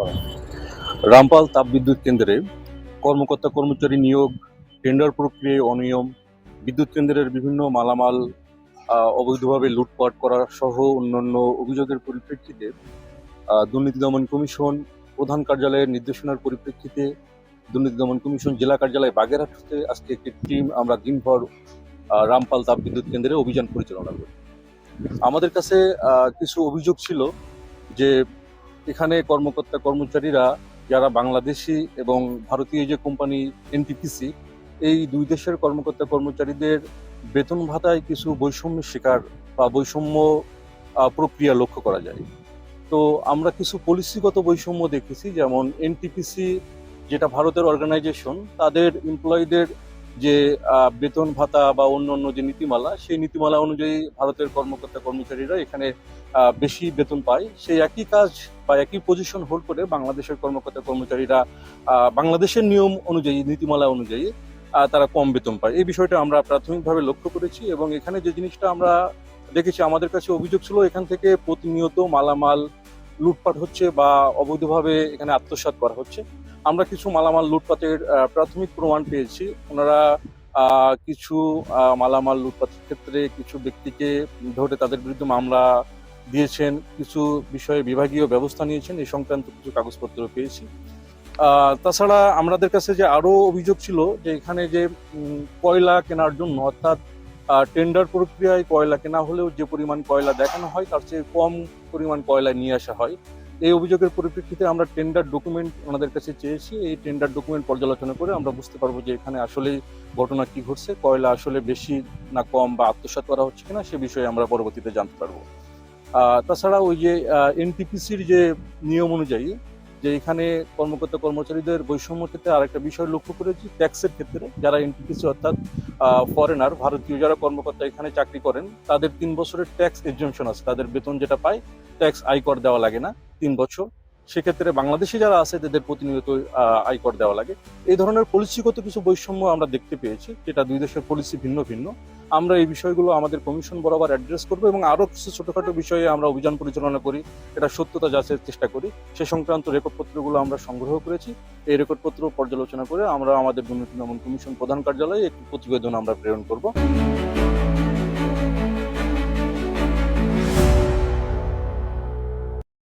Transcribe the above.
করা রামপাল তাপবিদ্যুৎ কেন্দ্রে কর্মকর্তা কর্মচারী নিয়োগ, টেন্ডার প্রক্রিয়ায় অনিয়ম, বিদ্যুৎ কেন্দ্রের বিভিন্ন মালামাল অবৈধভাবে লুটপাট করা সহ অন্যান্য অভিযোগের পরিপ্রেক্ষিতে দুর্নীতি দমন কমিশন, প্রধান কার্যালয়ের নির্দেশনার পরিপ্রেক্ষিতে, দুর্নীতি দমন কমিশন জেলা কার্যালয় বাগেরহাট হতে আজকে একটি টিম আমরা দিনভর রামপাল তাপবিদ্যুৎ কেন্দ্রে অভিযান পরিচালনা করি। আমাদের কাছে কিছু অভিযোগ ছিল যে এখানে কর্মকর্তা কর্মচারীরা যারা বাংলাদেশি এবং ভারতীয় যে কোম্পানি এনটিপিসি এই দুই দেশের কর্মকর্তা কর্মচারীদের বেতন ভাতায় কিছু বৈষম্যের শিকার বা বৈষম্য প্রক্রিয়া লক্ষ্য করা যায়। তো আমরা কিছু পলিসিগত বৈষম্য দেখেছি, যেমন এনটিপিসি যেটা ভারতের অর্গানাইজেশন তাদের এমপ্লয়ীদের যে বেতন ভাতা বা অন্য অন্য যে নীতিমালা, সেই নীতিমালা অনুযায়ী ভারতের কর্মকর্তা কর্মচারীরা এখানে বেশি বেতন পায়। সেই একই কাজ বা একই পজিশন হোল্ড করে বাংলাদেশের কর্মকর্তা কর্মচারীরা বাংলাদেশের নিয়ম অনুযায়ী, নীতিমালা অনুযায়ী তারা কম বেতন পায়। এই বিষয়টা আমরা প্রাথমিকভাবে লক্ষ্য করেছি এবং এখানে যে জিনিসটা আমরা দেখেছি, আমাদের কাছে অভিযোগ ছিল এখান থেকে প্রতিনিয়ত মালামাল লুটপাট হচ্ছে বা অবৈধভাবে এখানে আত্মসাৎ করা হচ্ছে। আমরা কিছু মালামাল লুটপাটের আহ, প্রাথমিক প্রমাণ পেয়েছি। ওনারা কিছু মালামাল লুটপাটের ক্ষেত্রে কিছু ব্যক্তিকে ধরে তাদের বিরুদ্ধে মামলা দিয়েছেন কিছু বিষয়ে বিভাগীয় ব্যবস্থা নিয়েছেন এই সংক্রান্ত কিছু কাগজপত্র পেয়েছি। তাছাড়া আমাদের কাছে যে আরও অভিযোগ ছিল যে এখানে যে কয়লা কেনার জন্য অর্থাৎ টেন্ডার প্রক্রিয়ায় কয়লা কেনা হলেও যে পরিমাণ কয়লা দেখানো হয় তার চেয়ে কম পরিমাণ কয়লা নিয়ে আসা হয়। এই অভিযোগের পরিপ্রেক্ষিতে আমরা টেন্ডার ডকুমেন্ট ওনাদের কাছে চেয়েছি। এই টেন্ডার ডকুমেন্ট পর্যালোচনা করে আমরা বুঝতে পারব যে এখানে আসলে ঘটনা কি ঘটছে, কয়লা আসলে বেশি না কম বা আত্মসাৎ করা হচ্ছে কিনা সে বিষয়ে আমরা পরবর্তীতে জানতে পারব। তাছাড়া ওই যে এনটিপিসির যে নিয়ম অনুযায়ী যে এখানে কর্মকর্তা কর্মচারীদের বৈষম্য ক্ষেত্রে আরেকটা বিষয় লক্ষ্য করেছি, ট্যাক্সের ক্ষেত্রে যারা এনটিপিসি অর্থাৎ ফরেনার ভারতীয় যারা কর্মকর্তা এখানে চাকরি করেন, তাদের তিন বছরের ট্যাক্স এক্সামশন আছে। তাদের বেতন যেটা পায়, ট্যাক্স আয়কর দেওয়া লাগে না। তিন বছর। সেক্ষেত্রে বাংলাদেশি যারা আছে, তাদের প্রতিনিয়ত আয়কর দেওয়া লাগে। এই ধরনের পলিসিগত কিছু বৈষম্য আমরা দেখতে পেয়েছি, যেটা দুই দেশের পলিসি ভিন্ন ভিন্ন। আমরা এই বিষয়গুলো আমাদের কমিশন বরাবর অ্যাড্রেস করব এবং আরও কিছু ছোটোখাটো বিষয়ে আমরা অভিযান পরিচালনা করি, এটা সত্যতা যাচাইয়ের চেষ্টা করি। সে সংক্রান্ত রেকর্ডপত্রগুলো আমরা সংগ্রহ করেছি। এই রেকর্ডপত্র পর্যালোচনা করে আমরা আমাদের দুর্নীতি দমন কমিশন প্রধান কার্যালয়ে একটি প্রতিবেদন আমরা প্রেরণ করব।